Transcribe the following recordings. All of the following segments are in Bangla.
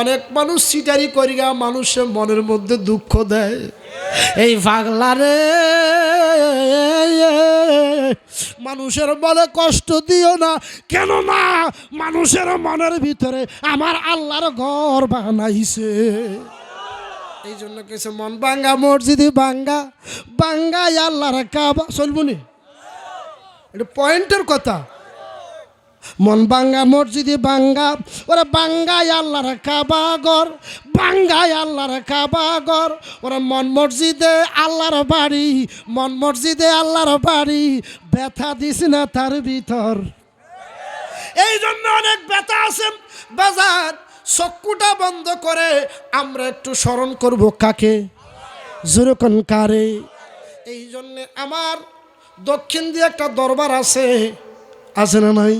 অনেক মানুষ সিটারি করিয়া মানুষের মনের মধ্যে দুঃখ দেয়। এই পাগলারে মানুষের বলে কষ্ট দিও না। কেন না মানুষের মনের ভিতরে আমার আল্লাহর ঘর বানাইছে। এই জন্য কেছে মন বাঙ্গা মসজিদে বাঙ্গা বাঙ্গাই আল্লাহর কাবা। চলবুনি এটা পয়েন্টের কথা। মন বাঙ্গা মসজিদে বাঙ্গা ওরা বাঙ্গাই আল্লাহর কাবাগর বাঙ্গাই আল্লাহর কাবাগর। ওরা মন মসজিদে আল্লাহর বাড়ি, মন মসজিদে আল্লাহর বাড়ি, ব্যথা দিস না তার ভিতর। এই জন্য অনেক ব্যথা আছে, বাজার চক্ষুটা বন্ধ করে আমরা একটু স্মরণ করব কাকে? জুরকন কারে? এই জন্যে আমার দক্ষিণ দিয়ে একটা দরবার আছে। আছে না নাই?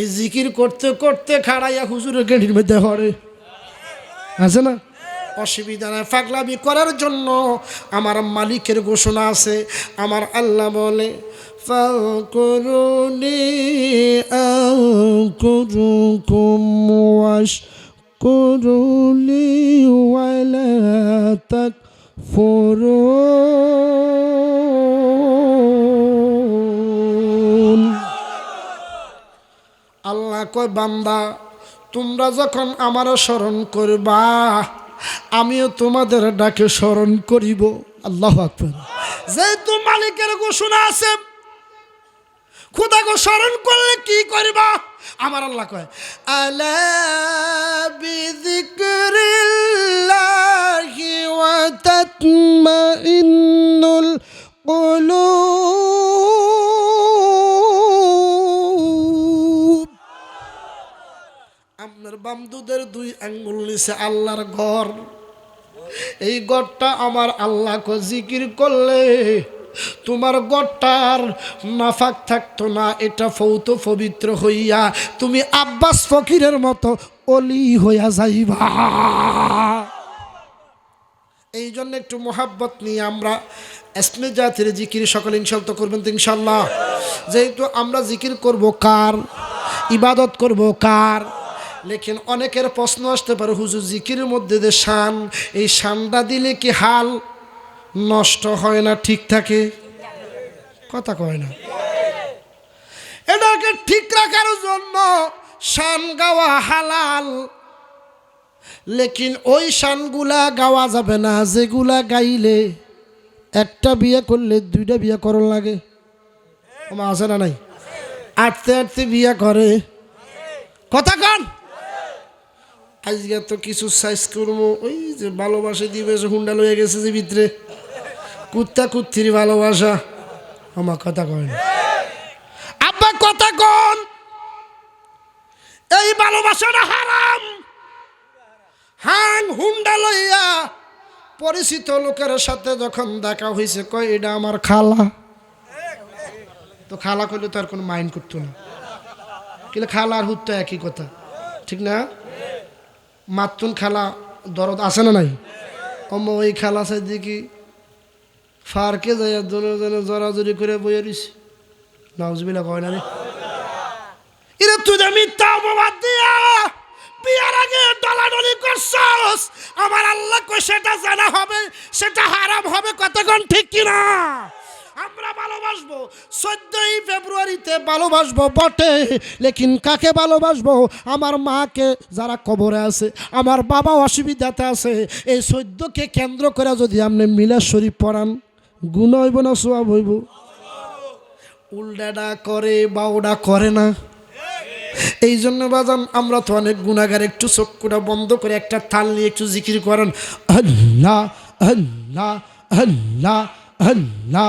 এই জিকির করতে করতে খাড়াইয়া হুজুরের গেঁড়ির মধ্যে হরে। আছে না? অসুবিধা নাই, ফাগলামি করার জন্য আমার মালিকের ঘোষণা আছে। আমার আল্লাহ বলে ফাকুরুনি আকুরুকুম ওয়াশকুরুলি ওয়ালা তাকফুরুন। আল্লাহ কয়, বান্দা, তোমরা যখন আমার স্মরণ করবা, আমিও তোমাদের ডাকে স্মরণ করিব। আল্লাহ যেহেতু মালিকের ঘোষণা আছে, খুদাকে স্মরণ করলে কি করবা? আমার আল্লাহ কয়, আলা বিযিকরিল্লাহি ওয়া বামদুদের দুই আঙ্গুল নিচে আল্লাহর ঘর। এই গড়টা আমার আল্লাহকে জিকির করলে তোমার গড়টার নাফাক থাকতো না, এটা ফৌত পবিত্র হইয়া তুমি আব্বাস ফকিরের মতো অলি হইয়া যাইবা। এই জন্য একটু মোহাব্বত নিয়ে আমরা এসমে জাতির জিকির সকল ইনশাল তো করবেন তো ইনশাল্লাহ। যেহেতু আমরা জিকির করব কার? ইবাদত করব কার? লেকিন অনেকের প্রশ্ন আসতে পারে, হুজুর জিকির মধ্যে যে শান, এই শানটা দিলে কি হাল নষ্ট হয় না, ঠিক থাকে? কথা কয় না। এটাকে ঠিক রাখার জন্য শান গাওয়া হালাল। লেকিন ওই শানগুলা গাওয়া যাবে না, যেগুলা গাইলে একটা বিয়ে করলে দুইটা বিয়ে করন লাগে। আমার আছে না নাই? আটতে আটতে বিয়ে করে। কথা কন। আজকে তো কিছু সাইজ করব। ওই যে ভালোবাসে দিবে যে হুন্ডা লয়ে গেছে যে ভিতরে। কুত্তা কুত্তির ভালোবাসা। আমার কথা কয় আব্বা, কথা কন। এই ভালোবাসাটা হারাম। হাং হুন্ডা লইয়া পরিচিত লোকের সাথে যখন দেখা হয়েছে কয়, এটা আমার খালা। তো খালা করলে তো আর কোনো মাইন্ড করতো না। কিন্তু খালা আর হুত একই কথা। ঠিক না? মাতুন খেলা দরদ আছে না নাই? অম ওই খেলা সাই দেখি ফারকে যাই জনে জনে জরাজরি করে বইয়ে দিছি। নাউজবিলা কয় না রে? এরে তুই মিথ্যা অপবাদ দিয়া বিয়ার আগে ডলাডলি করছস? আমার আল্লাহ কই সেটা জানা হবে, সেটা হারাম হবে কতক্ষণ ঠিক কিনা? আমরা ভালোবাসবো। চোদ্দই ফেব্রুয়ারিতে ভালোবাসবো বটে, লেকিন কাকে ভালোবাসবো? আমার মাকে যারা কবরে আছে, আমার বাবা অসুবিধাতে আছে। এই চোদ্দকে কেন্দ্র করে যদি আপনি মিলা শরীফ পড়ান, গুণ হইব না, সোয়াব হইব? উল্ডাডা করে বা ওটা করে না। এই জন্য বাজান, আমরা তো অনেক গুণাগার, একটু চক্ষুটা বন্ধ করে একটা থাল নিয়ে একটু জিকির করেন, আল্লাহ আল্লাহ আল্লাহ আল্লাহ।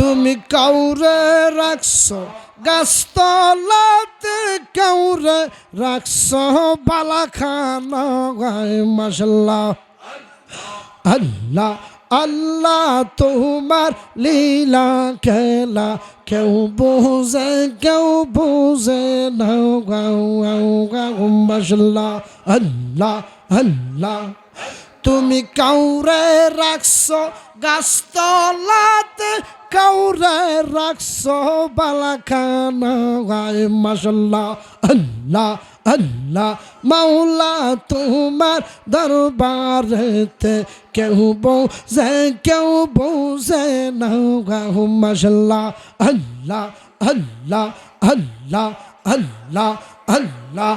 তুমি কাউরে রাখছো, গাছতলাতে কাউরে রাখছো, বালাখানা মাসাল্লাহ আল্লাহ আল্লাহ তোমার লীলা খেলা, কেউ বোঝে কেউ বোঝে না, গাও গাও গাও মাসাল্লাহ আল্লাহ আল্লাহ, তুমি কাউরে রাখছো, গাছতলাতে কাউরে রাখছো বালাখানা গায় মাসাল্লাহ আল্লাহ আল্লাহ, মাওলা তোমার দরবারেতে কেউ বোঝে কেউ বোঝে না গাও মাসাল্লাহ আল্লাহ আল্লাহ আল্লাহ আল্লাহ আল্লাহ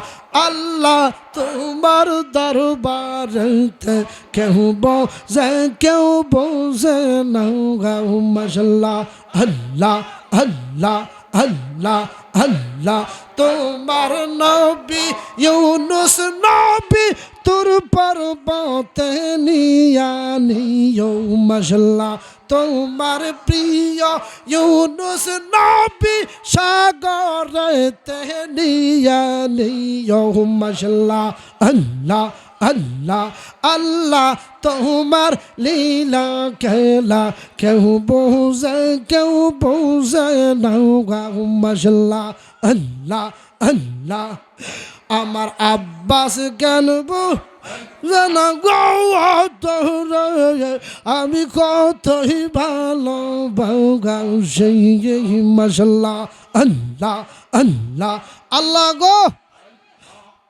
আল্লাহ, তোমার দরবারেতে কেউ বোঝে কেউ বোঝে না গাও মাসাল্লাহ আল্লাহ আল্লাহ আল্লাহ আল্লাহ, তোমার নবী ইউনুস, নবী তোর পর্বতে নিয়া নিও মশলা তোমার প্রিয় ইউনুস নবী সাগরেতে নিয়া নিও মশলা আল্লাহ আল্লাহ আল্লাহ, তোমার লীলা খেলা, কেউ বোঝে কেউ বোঝে নাও গাও মশলা আল্লাহ আল্লাহ। আমার আব্বাস জ্ঞান যেন আমি কতই ভালো গাও সেই মশলা আল্লাহ আল্লাহ আল্লাহ গো।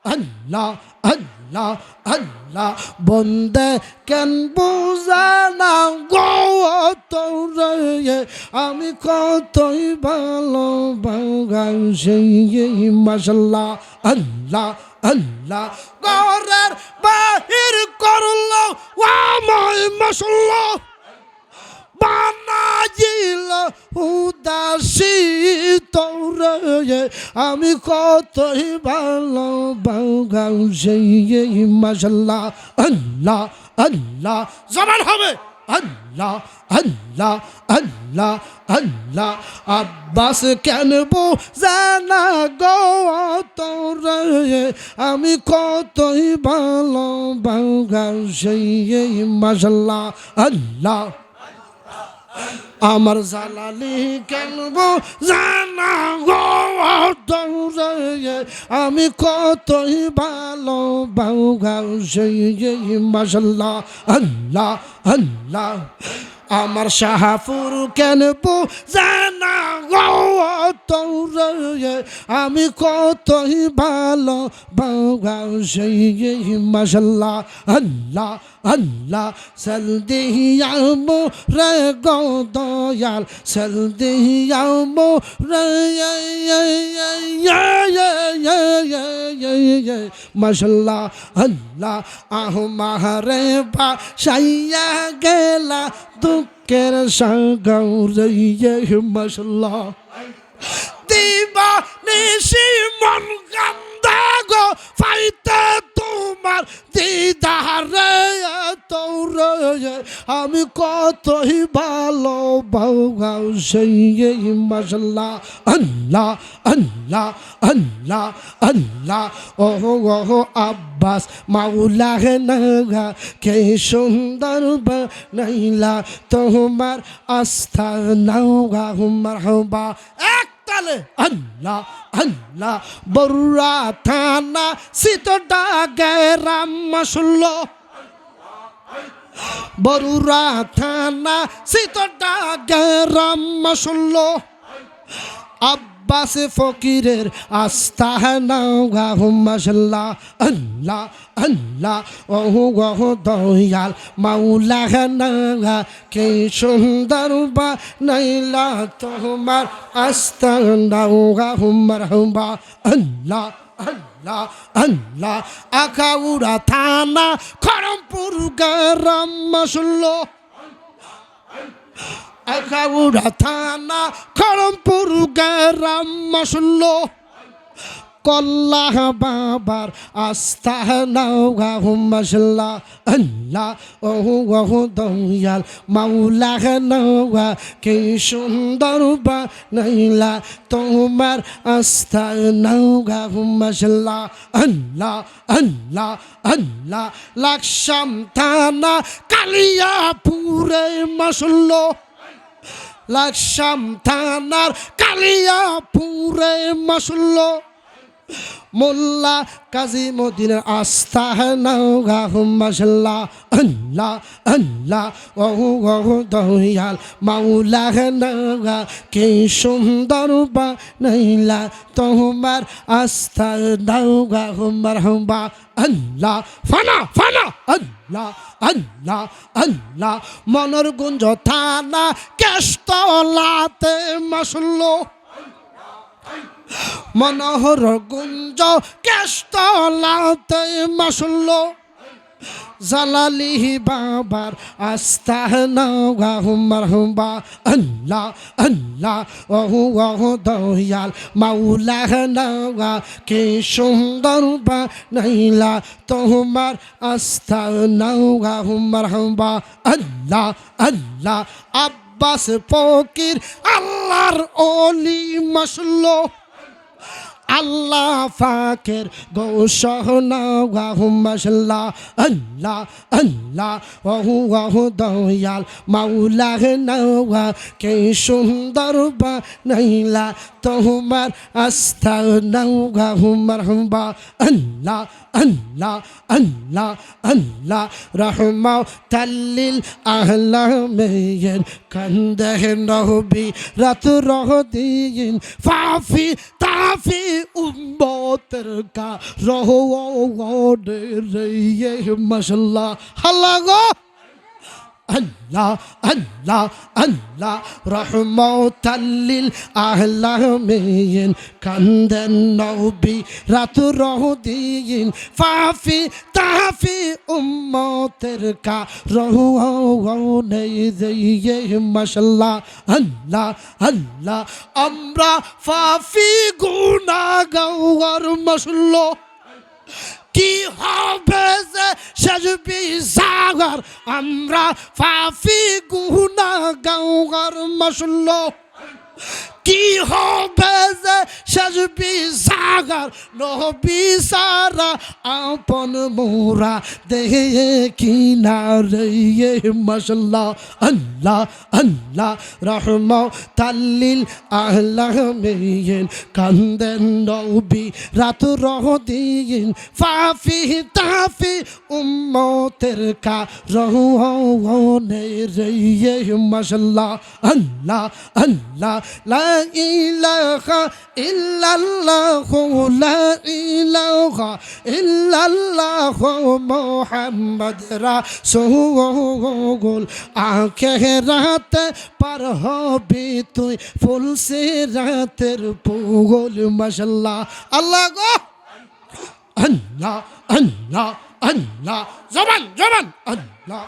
আল্লাহ আল্লাহ আল্লাহ, বন্দে কেন বুঝা না গো তোরে? আমি কতই ভালো বাগান সেই মাসাল্লাহ আল্লাহ আল্লাহ ঘরের বাহির করল আমায় মাসাল্লাহ বানাইল উদাসী তোরে, আমি কতই ভালো বাগাও সেই মাসাল্লাহ আল্লাহ আল্লাহ। জমান হবে। আল্লাহ আল্লাহ আল্লাহ আল্লাহ। আব্বাস কেন জানা গো তোরে আমি কতই ভালো বাগাও সেই মাসাল্লাহ আল্লাহ। আমার জালালি কেনব জানা গো আমি কতই ভালো বাউগাও সেই মাসাল্লাহ আল্লাহ আল্লাহ। আমার শাহাপুর কেনব জানা আমি কতই ভালো সেই আল্লাহ আল্লাহ, সল দিয়ামো রে গো দয়াল, সল রে মশাল্লাহ, আল্লাহ, আহ মারে বা সাইয়া গেলা, দুঃখের সাগাও রে মশাল্লাহ। দিবা নিশি মন কান্দা গো ফাইতে তোমার দিদারে তোরে আমি কতই ভালো বাউগাও সেই মশলা আল্লাহ আল্লাহ আল্লাহ আল্লাহ। ও ও আব্বাস মাউলা নগা, কে সুন্দর বানাইলা। তোমার আস্থা নৌগা হুমার হবা এক তালে আল্লাহ আল্লাহ বরুয়া থানা সিতটা গেরাম মশল্লো বরুরা থানা সিতটা গেরাম মশল্লো আব্বাস ফকিরের আস্থা নাও গাহু মশল্লা আল্লাহ আল্লাহ ওহু গহ দয়াল মাউলা নাগা কে সুন্দর বা নাইলা তোমার আস্থা নাও গাহু মারহবা আল্লাহ আল্লাহ আল্লাহ আখাউড়া থানা খড়মপুর গরম মশল্লো আখাউড়া থানা খড়মপুর গরম মশল্লো কল্লাহ বাবার আস্থা নৌগা হুমসল্লা আল্লাহ ওহু ওহু দয়াল মাওলা নৌগা কি সুন্দর বা নইলা তোমার আস্থা নৌগা হুমসল্লা আল্লাহ আল্লাহ আল্লাহ। লাকসাম থানা কালিয়াপুরে মসল্লো লাকসাম থানার কালিয়াপুরে মসল্লো মোল্লা কাজী মদিনের আস্থা নৌগা আল্লাহ আল্লাহ, ওহু ওহু দয়াল মাওলা নৌগা কে সুন্দর বা নইলা তোমার আস্থা নৌগা হুমর হুম্বা আল্লাহ, ফানা ফানা, আল্লাহ আল্লাহ আল্লাহ, মনর গুঞ্জ থানা, কেষ্টলাতে মসল্লো মনোহর গুঞ্জ কেষ্টলাতে মসল্লো জালালি বাবার হুমার হুম্বা আল্লাহ আল্লাহ ওহু ওহু দয়াল। নৌগা কে সুন্দর বা নইলা তোমার হুমার হুম্বা আল্লাহ আল্লাহ, আব্বাস ফকির, আল্লাহর অলি মসল্লো আল্লাহ ফাকের গৌসহনা হুমসল্লা আল্লাহ আল্লাহ, ওহু ওহু দয়াল মাউলা নওয়া, কে সুন্দর বা নইলা তোমার আস্থা নৌগা হুমর হুম্বা আল্লাহ আল্লাহ আল্লাহ আল্লাহ রহমা তাল্লিল আহলা মেয়ের কন্দহ নহবি রাত রহ দিন ফাফি তাফি উম্মতের কা রহ রে মশলা হাল্লা গো আল্লাহ আল্লাহ আল্লাহ রহমতাল্লিল আহলামিন কান্দেন নবী রাত রহদিন। ফাফি, তাফি, উম্মতের কা রহু নেই দিয়ে মশলা আল্লাহ আল্লাহ। আমরা ফাফি গুনা গাওয়ার মশল্লা কি হবে যে সাজবি সাগর আমরা ফাফি গুনা গাওয়ার মশল্ল। কি হবে যে সাজবি সাগর নবী সারা আপন মোরা দেহে কিনা রে মশল্লা আল্লাহ আল্লাহ রহম তাল্লিল আল্লাহ মেয়েন কান্দেন নবী, রাত রহ দিন ফাফি তাফি উম্মতের কা রহু নে রে মশল্লা আল্লাহ আল্লাহ, লা ইলাহা ইল্লাল্লাহ লা ইলাহা ইল্লাল্লাহ মুহাম্মদ রাসূল আখেরাত পার হবি তুই ফুল সে রাতের পুগল মাশাল্লাহ আল্লাহ গো! আল্লাহ আল্লাহ আল্লাহ। জবান জবান। আল্লাহ।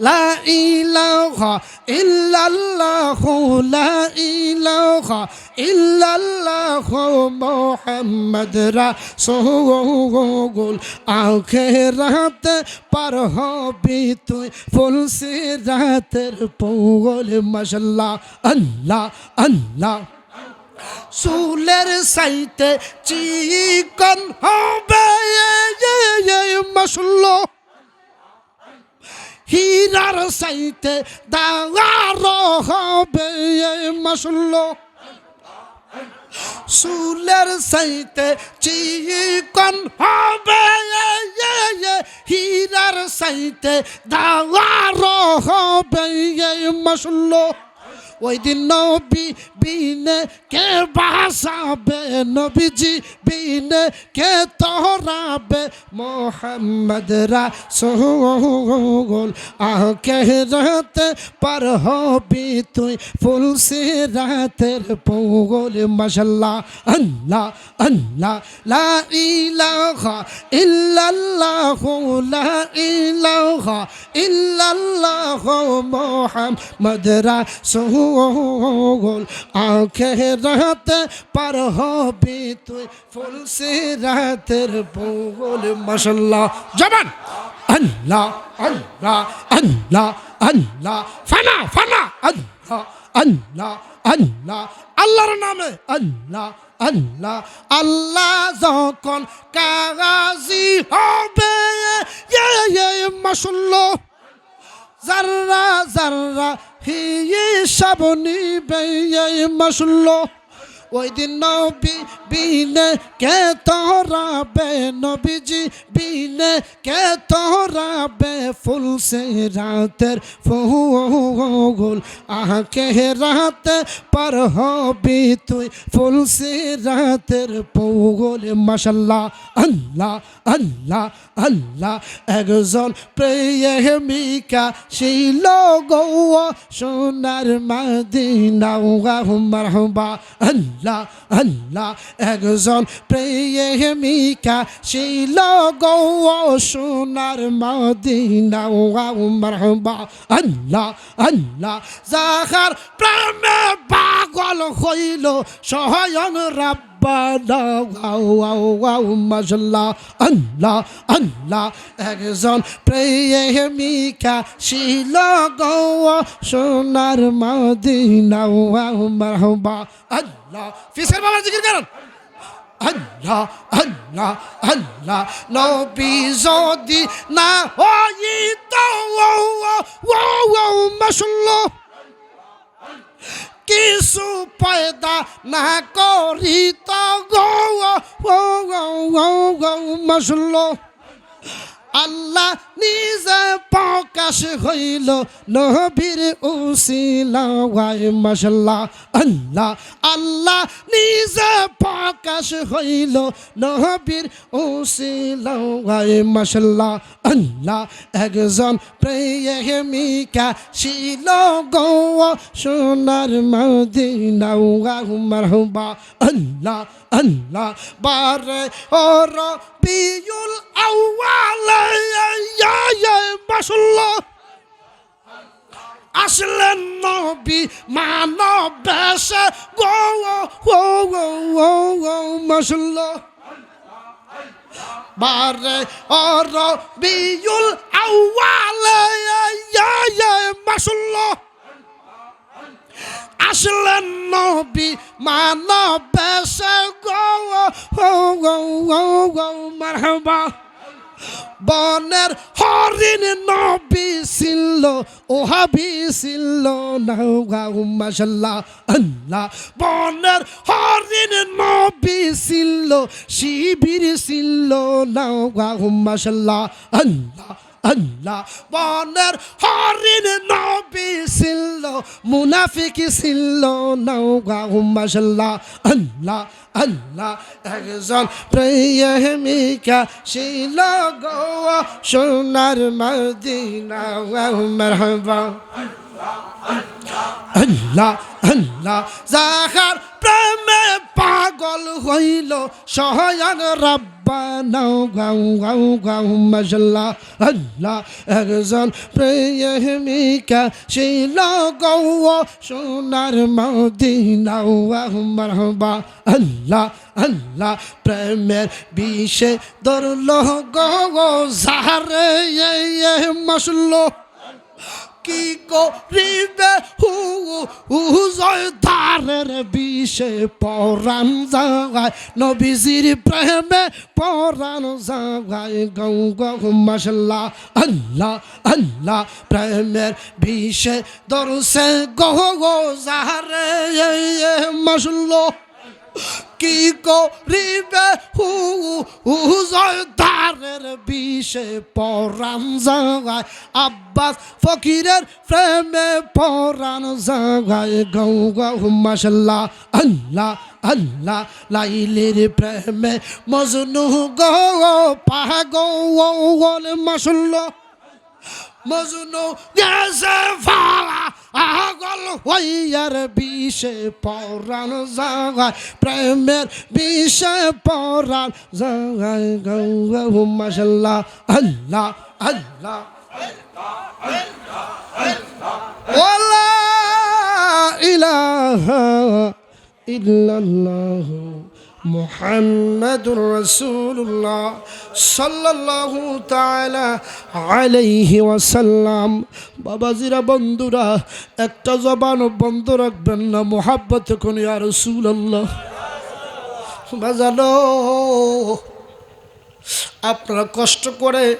লা ইলাহা ইল্লাল্লাহ লা ইলাহা ইল্লাল্লাহ মুহাম্মদ রাসূল আখিরাত পার হবি তুই ফুল সিরাতের পৌল মাশাল্লাহ, আল্লাহ আল্লাহ। চুলের সাইতে চিকন হবে মশল্লা হীরার সাইতে দাওয়ার হবে মশল্লা সুলের সাইতে চিকন হবে হীরার সাইতে দাওয়ার হবে মশল্লা ওই দিন নবী বিনে কে বাসাবে নবীজি বিনে কে তোরাবে মোহাম্মদ রাসূল আকে রাতে পার হবি তুই ফুল সে রাতের পোগল মাশাল্লাহ আল্লাহ আল্লাহ লা ইলাহা ইল্লাল্লাহ লা ইলাহা ইল্লাল্লাহ মুহাম্মদ রাসূল আখেরাতে পার হবি তুই ফুল সিরাতের বল মাশাআল্লাহ জবান। আল্লাহ আল্লাহ আল্লাহ আল্লাহ। ফানা ফানা। আল্লাহ আল্লাহ আল্লাহ। আল্লাহর নামে আল্লাহ আল্লাহ। আল্লাহ যখন কাগাজি হবে মাসুল্লাহ জাররা জাররা হিসাব বেয়ে মাসুল্লাহ ওই দিন নবী বিনে কে তোরাবে নবীজি? বিনে কে তোরাবে ফুল সে রাতের ফুল আকে রাতে পার হবি তুই ফুল সে রাতের ফুল মাশাল্লাহ, আল্লাহ আল্লাহ আল্লাহ। একজন প্রেমিকা ছিল গৌ সোনার মাদিনা মারহবা। আল্লাহ আল্লাহ একজন প্রেমিকা ছিল গৌ সোনার মাদিনা। মারহবা। আল্লাহ আল্লাহ। যাহার প্রেমে পাগল হইল, সহায়ন রাব মাশাল্লাহ আল্লাহ আল্লাহ। একজন প্রেমিকা শিল গৌ সোনার মদিনা। মারহবা। আল্লাহ। ফিসের বাবার জিকির করেন। আল্লাহ আল্লাহ আল্লাহ নবী যদি না হইত মাশাল্লাহ কিছু পয়দা না করি তো গো মশল আল্লাহ নিজে প্রকাশ হইল নবীর উসিলাই মশলা আল্লাহ আল্লাহ নিজে প্রকাশ হইল নবীর উসিলাই মশলা আল্লাহ একজন প্রেমিকা শিল গৌ সোনার মদিনা মারহবা, আল্লাহ আল্লাহ, বারে ওর বিউল আউয়ালে। মাসুল্লাহ আসলেন নবী মানব বেশে গো গো গো গো মাসুল্লাহ বারে ওর বিউল আউয়ালে মাসুল্লাহ আসলেন নবী মানব বেশে গো গো গো গো মারহাবা বনের হরিণ নবী ছিল, ওহাবি ছিল নাও মাশাল্লাহ আল্লাহ। বনের হরিণ নবী ছিল, শিবির ছিল নাও মাশাল্লাহ আল্লাহ। আল্লাহ বনের হরিণ নবী ছিল মুনাফিক ছিল নৌগা মাশাল্লাহ আল্লাহ আল্লাহ একজন প্রেমিকা ছিল গো সোনার মদিনা মারহাবা আল্লাহ আল্লাহ। যাহার প্রেমে পাগল হইল, সহায়ন রব্বানা, গাউ গাউ গাউ মশলা আল্লাহ, একজন প্রেমিকা শিল গৌ সোনার মদিনা মারহবা। আল্লাহ আল্লাহ, প্রেমের বিষে দরল গো যাহারে মশলো কি করিবে? হু হুজয় ধারের বিষে পরাণ জাগায়। নবীজির প্রেমে পরাণ জাগায়। গৌ গৌ মশলা আল্লাহ আল্লাহ, প্রেমের বিষে দরসে গো গো জাহারে মশলো কি করিবে? হু হুজয় ধারের বিষে পরাণ জাগায়, আব্বাস ফকিরের প্রেমে পরাণ জাগায়, গৌ গৌ মশলা আল্লাহ আল্লাহ, লাইলের প্রেমে মজনু গো পাগল মশল্লা মজনু গেছে ফালা আগল হইয়ার বিষে পরাণ জাগায় প্রেমের বিষে পরাণ জাগায় গৌ মাসাল্লাহ আল্লাহ আল্লাহ ওলা ইলাহা ইল্লাল্লাহ মুহাম্মাদুর রাসূলুল্লাহ সাল্লাল্লাহু তাআলা আলাইহি ওয়াসাল্লাম। বাবাজিরা, বন্ধুরা, একটা জবান বন্ধ রাখবেন না, মোহাব্বত কোন ইয়া রাসূলুল্লাহ। বাজানো, আপনারা কষ্ট করে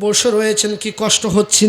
বসে রয়েছেন, কি কষ্ট হচ্ছে